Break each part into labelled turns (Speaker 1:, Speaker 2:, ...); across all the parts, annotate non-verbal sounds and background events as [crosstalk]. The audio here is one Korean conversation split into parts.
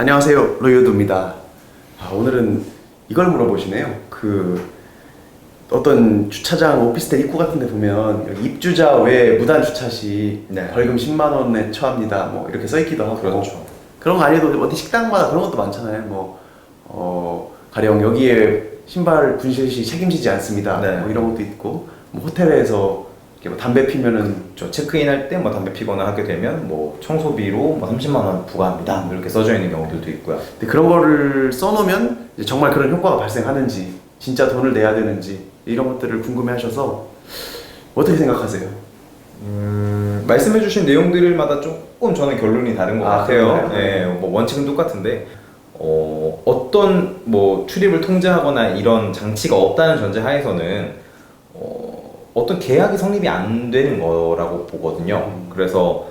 Speaker 1: 안녕하세요. 로이오드입니다. 아, 오늘은 이걸 물어보시네요. 그 어떤 주차장 오피스텔 입구 같은 데 보면 여기 입주자 외 무단 주차 시
Speaker 2: 네.
Speaker 1: 벌금 10만 원에 처합니다. 뭐 이렇게 써 있기도 하고
Speaker 2: 그렇죠.
Speaker 1: 그런 거 아니어도 어디 식당마다 그런 것도 많잖아요. 뭐 어, 가령 여기에 신발 분실 시 책임지지 않습니다.
Speaker 2: 네.
Speaker 1: 뭐 이런 것도 있고 뭐 호텔에서 뭐 담배 피면은
Speaker 2: 저 체크인 할 때 뭐 담배 피거나 하게 되면 뭐 청소비로 뭐 30만 원 부과합니다. 이렇게 써져 있는 경우들도 있고요.
Speaker 1: 근데 그런 거를 써놓으면 이제 정말 그런 효과가 발생하는지 진짜 돈을 내야 되는지 이런 것들을 궁금해하셔서 어떻게 생각하세요?
Speaker 2: 음, 말씀해주신 내용들마다 조금 저는 결론이 다른 것
Speaker 1: 아,
Speaker 2: 같아요.
Speaker 1: 그런가요?
Speaker 2: 네, 뭐 원칙은 똑같은데 어, 어떤 뭐 출입을 통제하거나 이런 장치가 없다는 전제 하에서는 어, 어떤 계약이 성립이 안 되는 거라고 보거든요.
Speaker 1: 음.
Speaker 2: 그래서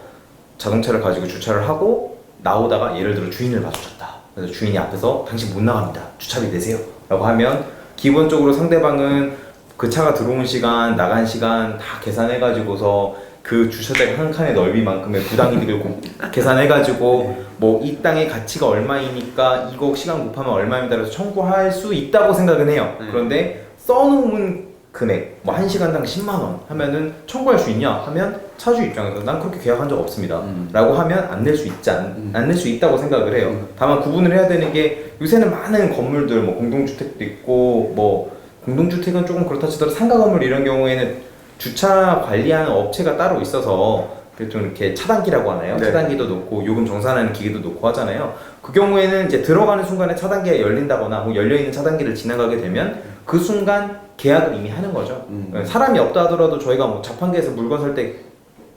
Speaker 2: 자동차를 가지고 주차를 하고 나오다가 예를 들어 주인을 마주쳤다. 그래서 주인이 앞에서 당신 못 나갑니다. 주차비 내세요. 라고 하면 기본적으로 상대방은 그 차가 들어온 시간, 나간 시간 다 계산해가지고서 그 주차장 한 칸의 넓이만큼의 부당이득을 [laughs] 고- 계산해가지고 뭐 이 땅의 가치가 얼마이니까 이거 시간 곱하면 얼마입니다. 그래서 청구할 수 있다고 생각은 해요.
Speaker 1: 네.
Speaker 2: 그런데 써놓은 금액 뭐한 시간당 10만 원 하면은 청구할 수 있냐 하면 차주 입장에서 난 그렇게 계약한 적 없습니다.
Speaker 1: 음.
Speaker 2: 라고 하면 안 낼 수 있지 않,
Speaker 1: 음.
Speaker 2: 안낼 수 있다고 생각을 해요.
Speaker 1: 음.
Speaker 2: 다만 구분을 해야 되는 게 요새는 많은 건물들 뭐 공동주택도 있고 뭐 공동주택은 조금 그렇다 치더라도 상가 건물 이런 경우에는 주차 관리하는 업체가 따로 있어서 그좀 이렇게 차단기라고 하나요?
Speaker 1: 네.
Speaker 2: 차단기도 놓고 요금 정산하는 기계도 놓고 하잖아요. 그 경우에는 이제 들어가는 순간에 차단기가 열린다거나 뭐 열려 있는 차단기를 지나가게 되면 그 순간 계약을 이미 하는 거죠.
Speaker 1: 음.
Speaker 2: 사람이 없다 하더라도 저희가 뭐 자판기에서 물건 살 때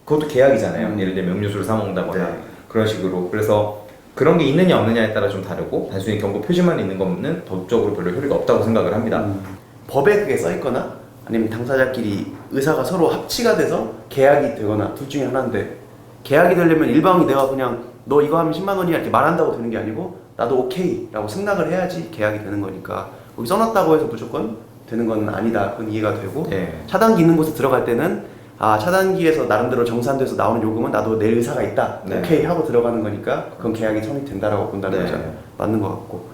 Speaker 2: 그것도 계약이잖아요.
Speaker 1: 음.
Speaker 2: 예를 들면 음료수를 사 먹는다거나
Speaker 1: 네.
Speaker 2: 그런 식으로. 그래서 그런 게 있느냐 없느냐에 따라 좀 다르고 단순히 경고 표시만 있는 거는 법적으로 별로 효리가 없다고 생각을 합니다.
Speaker 1: 음, 법에 그게 써 있거나 아니면 당사자끼리 의사가 서로 합치가 돼서 계약이 되거나 둘 중에 하나인데 계약이 되려면 일방이 내가 그냥 너 이거 하면 10만 원이야 이렇게 말한다고 되는 게 아니고 나도 오케이라고 생각을 해야지 계약이 되는 거니까 거기 써놨다고 해서 무조건 되는 건 아니다 그건 이해가 되고
Speaker 2: 네.
Speaker 1: 차단기 있는 곳에 들어갈 때는 아 차단기에서 나름대로 정산돼서 나오는 요금은 나도 낼 의사가 있다
Speaker 2: 네.
Speaker 1: 오케이 하고 들어가는 거니까 그건 계약이 성립 된다라고 본다는
Speaker 2: 네.
Speaker 1: 거죠 맞는 것 같고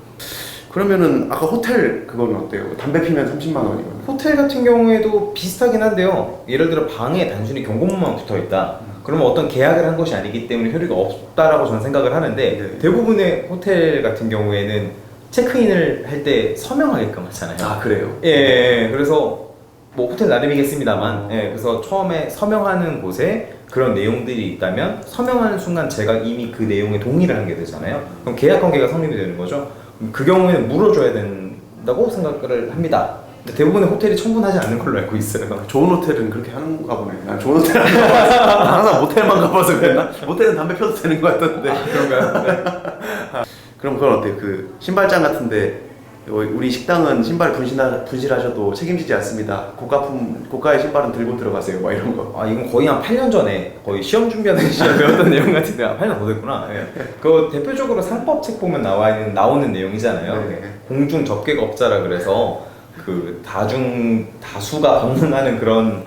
Speaker 1: 그러면은 아까 호텔 그건 어때요 담배 피면 30만 원이거든요
Speaker 2: 호텔 같은 경우에도 비슷하긴 한데요. 예를 들어 방에 단순히 경고문만 붙어 있다. 그러면 어떤 계약을 한 것이 아니기 때문에 효리가 없다라고 저는 생각을 하는데
Speaker 1: 네.
Speaker 2: 대부분의 호텔 같은 경우에는 체크인을 할 때 서명하게끔 하잖아요.
Speaker 1: 아 그래요
Speaker 2: 예, 예, 그래서 뭐 호텔 나름이겠습니다만,
Speaker 1: 어.
Speaker 2: 예, 그래서 처음에 서명하는 곳에 그런 내용들이 있다면 서명하는 순간 제가 이미 그 내용에 동의를 하게 되잖아요. 그럼 계약 관계가 성립이 되는 거죠. 그 경우에는 물어줘야 된다고 생각을 합니다. 근데 대부분의 호텔이 청구하지 않는 걸로 알고 있어요. [laughs]
Speaker 1: 좋은 호텔은 그렇게 하는가 보네 난 좋은 호텔 안 가봐서 난 항상 모텔만 가봐서 그랬나 모텔은 담배 펴도 되는 것 같던데
Speaker 2: 그런가요? 네. [laughs]
Speaker 1: 그럼 그건 어때요 그 신발장 같은데 우리 식당은 신발 분실하, 분실하셔도 책임지지 않습니다 고가품 고가의 신발은 들고 들어가세요 막 이런 거
Speaker 2: 아 이건 거의 한 8년 전에 거의 시험 준비하는 [laughs] 시절에 배웠던 내용 같은데 아, 8년 더 됐구나. 예. 그 대표적으로 상법책 보면 나와 있는 나오는 내용이잖아요.
Speaker 1: 네.
Speaker 2: 공중 접객업자라 그래서 그 다중 다수가 [laughs] 방문하는 그런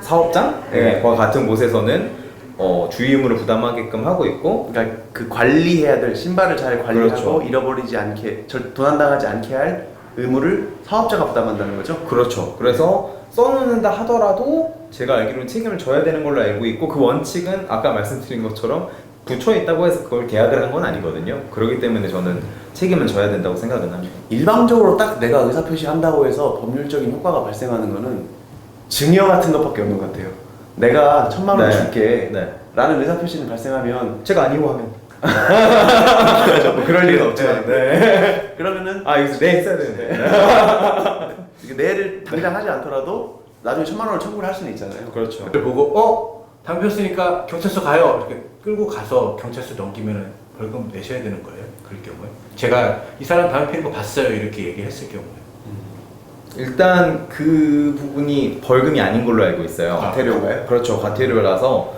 Speaker 2: 사업장
Speaker 1: 네.
Speaker 2: 과 같은 곳에서는 어, 주의 의무를 부담하게끔 하고 있고
Speaker 1: 그러니까 그 관리해야 될 신발을 잘 관리하고
Speaker 2: 그렇죠.
Speaker 1: 잃어버리지 않게 절 도난당하지 않게 할 의무를 사업자가 부담한다는 거죠
Speaker 2: 그렇죠. 그래서 써놓는다 하더라도 제가 알기로는 책임을 져야 되는 걸로 알고 있고 그 원칙은 아까 말씀드린 것처럼 붙여 있다고 해서 그걸 계약을 한 건 아니거든요. 그렇기 때문에 저는 책임은 져야 된다고 생각은 합니다.
Speaker 1: 일방적으로 딱 내가 의사 표시 한다고 해서 법률적인 효과가 발생하는 거는 증여 같은 것밖에 없는 것 같아요. 내가 천만 원
Speaker 2: 네.
Speaker 1: 줄게
Speaker 2: 네.
Speaker 1: 라는 의사 표시는 발생하면
Speaker 2: 제가 아니고 하면
Speaker 1: 뭐 [laughs] 그럴 리는 없지만
Speaker 2: 네.
Speaker 1: 그러면은
Speaker 2: 아 여기서 네 했어야 되는데. [laughs]
Speaker 1: 이게 내를 당장 하지 않더라도 나중에 천만 원을 청구를 할 수는 있잖아요.
Speaker 2: 그렇죠.
Speaker 3: 를 보고 어 담배 폈으니까 경찰서 가요 이렇게 끌고 가서 경찰서 넘기면 벌금 내셔야 되는 거예요 그럴 경우에 제가 이 사람 담배 피는 거 봤어요 이렇게 얘기했을 경우에
Speaker 2: 일단 그 부분이 벌금이 아닌 걸로 알고 있어요.
Speaker 3: 아,
Speaker 1: 과태료인가요?
Speaker 2: 그렇죠. 과태료라서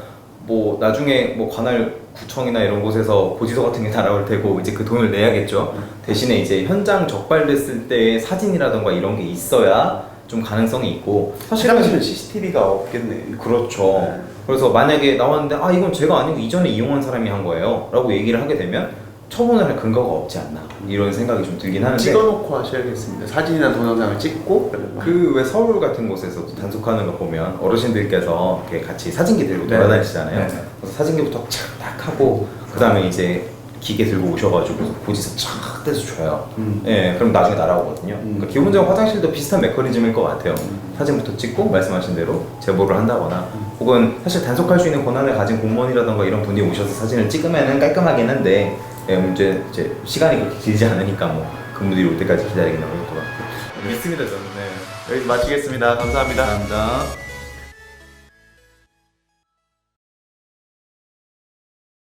Speaker 2: 뭐 나중에 뭐 관할 구청이나 이런 곳에서 고지서 같은 게 날아올 테고 이제 그 돈을 내야겠죠. 대신에 이제 현장 적발됐을 때의 사진이라던가 이런 게 있어야 좀 가능성이 있고 사실은
Speaker 1: 사실은 CCTV가 없겠네.
Speaker 2: 그렇죠.
Speaker 1: 네.
Speaker 2: 그래서 만약에 나왔는데 아 이건 제가 아니고 이전에 이용한 사람이 한 거예요 라고 얘기를 하게 되면 처분을 할 근거가 없지 않나 이런 생각이 좀 들긴 하는데
Speaker 1: 찍어놓고 하셔야겠습니다. 사진이나 동영상을 찍고 그러면
Speaker 2: 그왜 서울 같은 곳에서도 단속하는 거 보면 어르신들께서 이렇게 같이 사진기 들고
Speaker 3: 네.
Speaker 2: 돌아다니시잖아요.
Speaker 3: 네.
Speaker 2: 그래서 사진기부터 착딱 하고 그 다음에 이제 기계 들고 오셔가지고 그래서 고지서 착 떼서 줘요.
Speaker 1: 음.
Speaker 2: 예, 그럼 나중에 날아오거든요.
Speaker 1: 음.
Speaker 2: 그러니까 기본적으로 화장실도 비슷한 메커니즘일 것 같아요.
Speaker 1: 음.
Speaker 2: 사진부터 찍고 말씀하신 대로 제보를 한다거나 혹은 사실 단속할 수 있는 권한을 가진 공무원이라던가 이런 분이 오셔서 사진을 찍으면은 깔끔하긴 한데 예, 문제 이제 시간이 그렇게 길지 않으니까 뭐 그분들이 올 때까지 기다리긴 어려울 것 같고 믿습니다 저는. 네.
Speaker 1: 여기서 마치겠습니다. 감사합니다.
Speaker 2: 감사합니다.